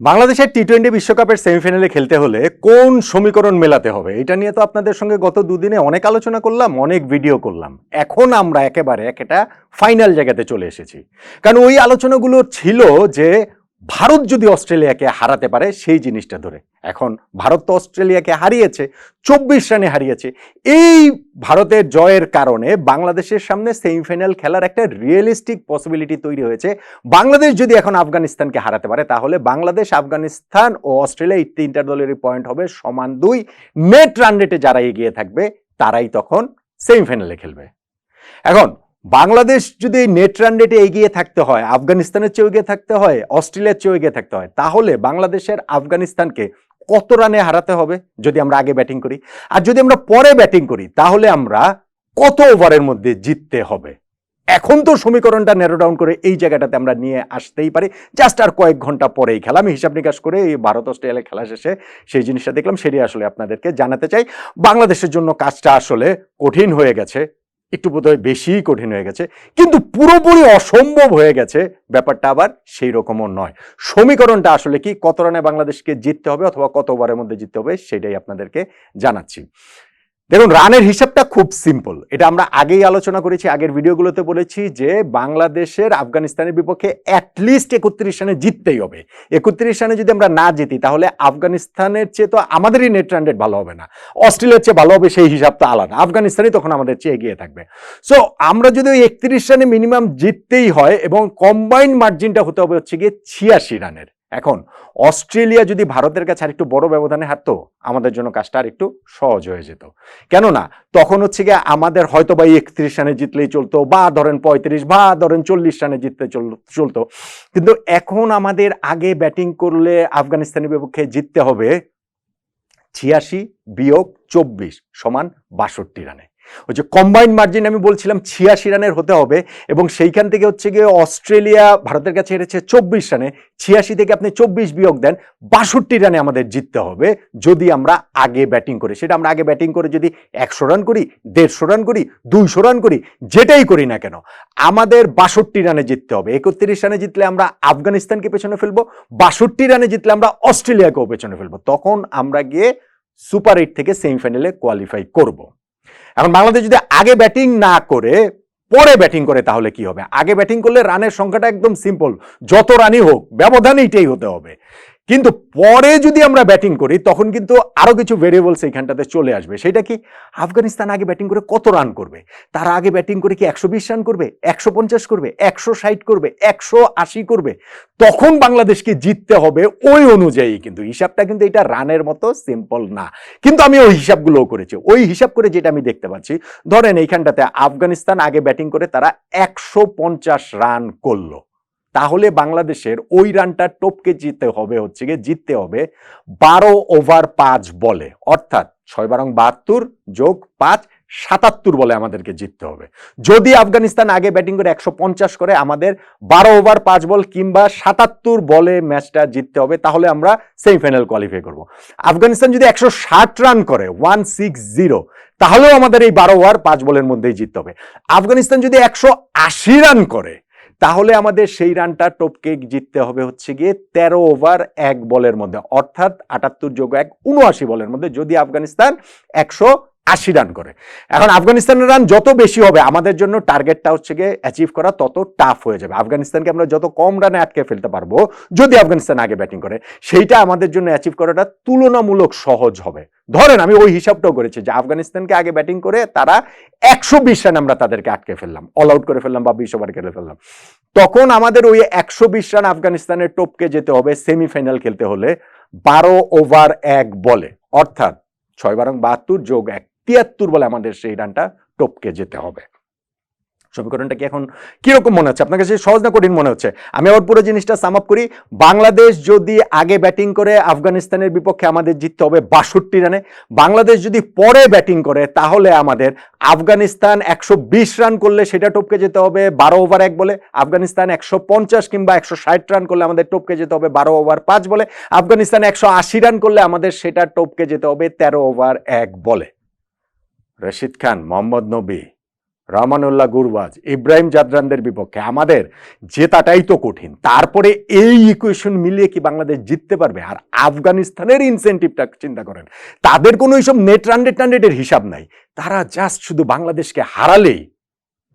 বাংলাদেশের T twenty বিশ্বকাপের সেমিফাইনালে খেলতে হলে কোন সমীকরণ মেলাতে হবে? এটা নিয়ে তো আপনাদের সঙ্গে গত দুদিনে অনেক আলোচনা করলাম, অনেক ভিডিও করলাম। এখন আমরা একেবারে একটা ফাইনাল জায়গাতে চলে এসেছি। কারণ ওই আলোচনাগুলো ছিল যে ভারত যদি অস্ট্রেলিয়াকে হারাতে পারে, সেই জিনিসটা ধরে। এখন ভারত তো অস্ট্রেলিয়াকে হারিয়েছে, চব্বিশ রানে হারিয়েছে। এই ভারতের জয়ের কারণে বাংলাদেশের সামনে সেমিফাইনাল খেলার একটা রিয়েলিস্টিক পসিবিলিটি তৈরি হয়েছে। বাংলাদেশ যদি এখন আফগানিস্তানকে হারাতে পারে, তাহলে বাংলাদেশ, আফগানিস্তান ও অস্ট্রেলিয়া এই তিনটা দলেরই পয়েন্ট হবে। সমান দুই নেট রান রেটে যারা এগিয়ে থাকবে, তারাই তখন সেমিফাইনালে খেলবে। এখন বাংলাদেশ যদি নেট রান রেটে এগিয়ে থাকতে হয়, আফগানিস্তানের চেয়েও এগিয়ে থাকতে হয়, অস্ট্রেলিয়ার চেয়েও এগিয়ে থাকতে হয়, তাহলে বাংলাদেশের আফগানিস্তানকে কত রানে হারাতে হবে যদি আমরা আগে ব্যাটিং করি? আর যদি আমরা পরে ব্যাটিং করি, তাহলে আমরা কত ওভারের মধ্যে জিততে হবে? এখন তো সমীকরণটা ন্যারো ডাউন করে এই জায়গাটাতে আমরা নিয়ে আসতেই পারি। জাস্ট আর কয়েক ঘণ্টা পরেই খেলা। আমি হিসাব নিকাশ করে এই ভারত অস্ট্রেলিয়া খেলা শেষে সেই জিনিসটা দেখলাম। সেটি আসলে আপনাদেরকে জানাতে চাই। বাংলাদেশের জন্য কাজটা আসলে কঠিন হয়ে গেছে। একটু বোধহয় বেশিই কঠিন হয়ে গেছে। কিন্তু পুরোপুরি অসম্ভব হয়ে গেছে ব্যাপারটা আবার সেই রকমও নয়। সমীকরণটা আসলে কি? কত রানে বাংলাদেশকে জিততে হবে অথবা কত ওভারের মধ্যে জিততে হবে সেটাই আপনাদেরকে জানাচ্ছি। দেখুন, রানের হিসাবটা খুব সিম্পল এটা আমরা আগেই আলোচনা করেছি, আগের ভিডিওগুলোতে বলেছি যে বাংলাদেশের আফগানিস্তানের বিপক্ষে অ্যাটলিস্ট একত্রিশ রানে জিততেই হবে। একত্রিশ রানে যদি আমরা না জিতি, তাহলে আফগানিস্তানের চেয়ে তো আমাদেরই নেট রান ভালো হবে না। অস্ট্রেলিয়ার চেয়ে ভালো হবে, সেই হিসাব তো আলাদা। আফগানিস্তানই তখন আমাদের চেয়ে এগিয়ে থাকবে। সো আমরা যদি ওই একত্রিশ রানে মিনিমাম জিততেই হয় এবং কম্বাইন্ড মার্জিনটা হতে হবে হচ্ছে গিয়ে ছিয়াশি রানের। এখন, অস্ট্রেলিয়া যদি ভারতের কাছে আরেকটু বড় ব্যবধানে হারতো, আমাদের জন্য কাজটা আর একটু সহজ হয়ে যেত। কেননা, তখন হচ্ছে গিয়ে আমাদের হয়তো বা একত্রিশ রানে জিতলেই চলতো, বা ধরেন পঁয়ত্রিশ, বা ধরেন চল্লিশ রানে জিততে চল- চলতো। কিন্তু এখন আমাদের আগে ব্যাটিং করলে আফগানিস্তানের বিপক্ষে জিততে হবে ছিয়াশি বিয়োগ চব্বিশ সমান বাষট্টি রানে। ওই যে কম্বাইন্ড মার্জিন আমি বলছিলাম ছিয়াশি রানের হতে হবে এবং সেইখান থেকে হচ্ছে গিয়ে অস্ট্রেলিয়া ভারতের কাছে হেরেছে চব্বিশ রানে। ছিয়াশি থেকে আপনি চব্বিশ বিয়োগ দেন, বাষট্টি রানে আমাদের জিততে হবে যদি আমরা আগে ব্যাটিং করি। সেটা আমরা আগে ব্যাটিং করে যদি একশো রান করি, দেড়শো রান করি, দুইশো রান করি, যেটাই করি না কেন, আমাদের বাষট্টি রানে জিততে হবে। একত্রিশ রানে জিতলে আমরা আফগানিস্তানকে পেছনে ফেলব, বাষট্টি রানে জিতলে আমরা অস্ট্রেলিয়াকেও পেছনে ফেলব। তখন আমরা গিয়ে সুপার এইট থেকে সেমিফাইনালে কোয়ালিফাই করব। এখন বাংলাদেশ যদি আগে ব্যাটিং না করে, পরে ব্যাটিং করে তাহলে কি হবে? আগে ব্যাটিং করলে রানের সংখ্যাটা একদম সিম্পল। যত রানই হোক ব্যবধান এইটাই হতে হবে। কিন্তু পরে যদি আমরা ব্যাটিং করি, তখন কিন্তু আরও কিছু ভেরিয়েবলস এইখানটাতে চলে আসবে। সেটা কি? আফগানিস্তান আগে ব্যাটিং করে কত রান করবে? তারা আগে ব্যাটিং করে কি একশো বিশ রান করবে? একশো পঞ্চাশ করবে? একশো ষাট করবে? একশো আশি করবে? তখন বাংলাদেশকে জিততে হবে ওই অনুযায়ী কিন্তু। হিসাবটা কিন্তু এটা রানের মতো সিম্পল না। কিন্তু আমি ওই হিসাবগুলোও করেছি। ওই হিসাব করে যেটা আমি দেখতে পাচ্ছি, ধরেন এইখানটাতে আফগানিস্তান আগে ব্যাটিং করে তারা একশো পঞ্চাশ রান করল। তাহলে বাংলাদেশের ওই রানটা টপকে জিততে হবে, হচ্ছে গিয়ে জিততে হবে বারো ওভার পাঁচ বলে। অর্থাৎ ছয় বারং বাহাত্তর যোগ পাঁচ, সাতাত্তর বলে আমাদেরকে জিততে হবে। যদি আফগানিস্তান আগে ব্যাটিং করে একশো পঞ্চাশ করে, আমাদের বারো ওভার পাঁচ বল কিংবা সাতাত্তর বলে ম্যাচটা জিততে হবে, তাহলে আমরা সেমিফাইনাল কোয়ালিফাই করব। আফগানিস্তান যদি একশো ষাট রান করে, ওয়ান সিক্স জিরো, তাহলেও আমাদের এই বারো ওভার পাঁচ বলের মধ্যেই জিততে হবে। আফগানিস্তান যদি একশো আশি রান করে তাহলে আমাদের সেই রানটা টপকে জিততে হবে হচ্ছে গিয়ে তেরো ওভার এক বলের মধ্যে, অর্থাৎ আটাত্তর যোগ এক, উনআশি বলের মধ্যে। যদি আফগানিস্তান একশো আশি রান করে। এখন আফগানিস্তানের রান যত বেশি হবে, আমাদের জন্য টার্গেটটা হচ্ছে গিয়ে অ্যাচিভ করা তত টাফ হয়ে যাবে। আফগানিস্তানকে আমরা যত কম রানে আটকে ফেলতে পারব, যদি আফগানিস্তান আগে ব্যাটিং করে, সেইটা আমাদের জন্য অ্যাচিভ করাটা তুলনামূলক সহজ হবে। ধরেন আমি ওই হিসাবটাও করেছি যে আফগানিস্তানকে আগে ব্যাটিং করে তারা একশো বিশ রান আমরা তাদেরকে আটকে ফেললাম অল আউট করে ফেললাম বা বিশ ওভার খেলে ফেললাম। তখন আমাদের ওই একশো বিশ রান আফগানিস্তানের টপকে যেতে হবে সেমিফাইনাল খেলতে হলে, বারো ওভার এক বলে, অর্থাৎ ছয় বারং বাহাত্তর যোগ এক। তিয়াত্তর বলে আমাদের সেই রানটা টপকে যেতে হবে। সমীকরণটা কি এখন কীরকম মনে হচ্ছে? আপনার কাছে সহজ না কঠিন মনে হচ্ছে? আমি আবার পুরো জিনিসটা সাম আপ করি। বাংলাদেশ যদি আগে ব্যাটিং করে, আফগানিস্তানের বিপক্ষে আমাদের জিততে হবে বাষট্টি রানে। বাংলাদেশ যদি পরে ব্যাটিং করে, তাহলে আমাদের আফগানিস্তান একশো বিশ রান করলে সেটা টপকে যেতে হবে বারো ওভার এক বলে। আফগানিস্তান একশো পঞ্চাশ কিংবা একশো ষাট রান করলে আমাদের টপকে যেতে হবে বারো ওভার পাঁচ বলে। আফগানিস্তান একশো আশি রান করলে আমাদের সেটা টপকে যেতে হবে তেরো ওভার এক বলে। রশিদ খান, মোহাম্মদ নবী, রহমানুল্লাহ গুরবাজ ইব্রাহিম জাদরানদের বিপক্ষে। আমাদের জেতাটাই তো কঠিন। তারপরে এই ইকুয়েশন মিলিয়ে কি বাংলাদেশ জিততে পারবে? আর আফগানিস্তানের ইনসেন্টিভটা চিন্তা করেন। তাদের কোনো এইসব নেট রান্ডেড টান্ডেডের হিসাব নাই। তারা জাস্ট শুধু বাংলাদেশকে হারালেই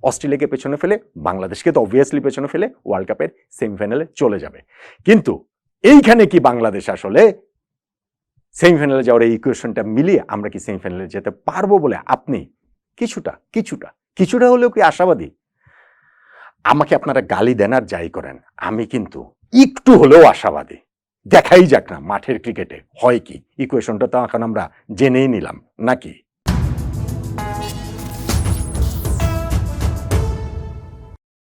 অস্ট্রেলিয়াকে পেছনে ফেলে, বাংলাদেশকে তো অবভিয়াসলি পেছনে ফেলে ওয়ার্ল্ড কাপের সেমিফাইনালে চলে যাবে। কিন্তু এইখানে কি বাংলাদেশ আসলে সেমিফাইনালে যাওয়ার এই ইকুয়েশনটা মিলিয়ে আমরা কি সেমিফাইনালে যেতে পারব বলে আপনি কিছুটা কিছুটা কিছুটা হলেও কি আশাবাদী? আমাকে আপনারা গালি দেন আর যাই করেন, আমি কিন্তু একটু হলেও আশাবাদী। দেখাই যাক না, মাঠের ক্রিকেটে হয় কি? ইকুয়েশনটা তো এখন আমরা জেনেই নিলাম, নাকি?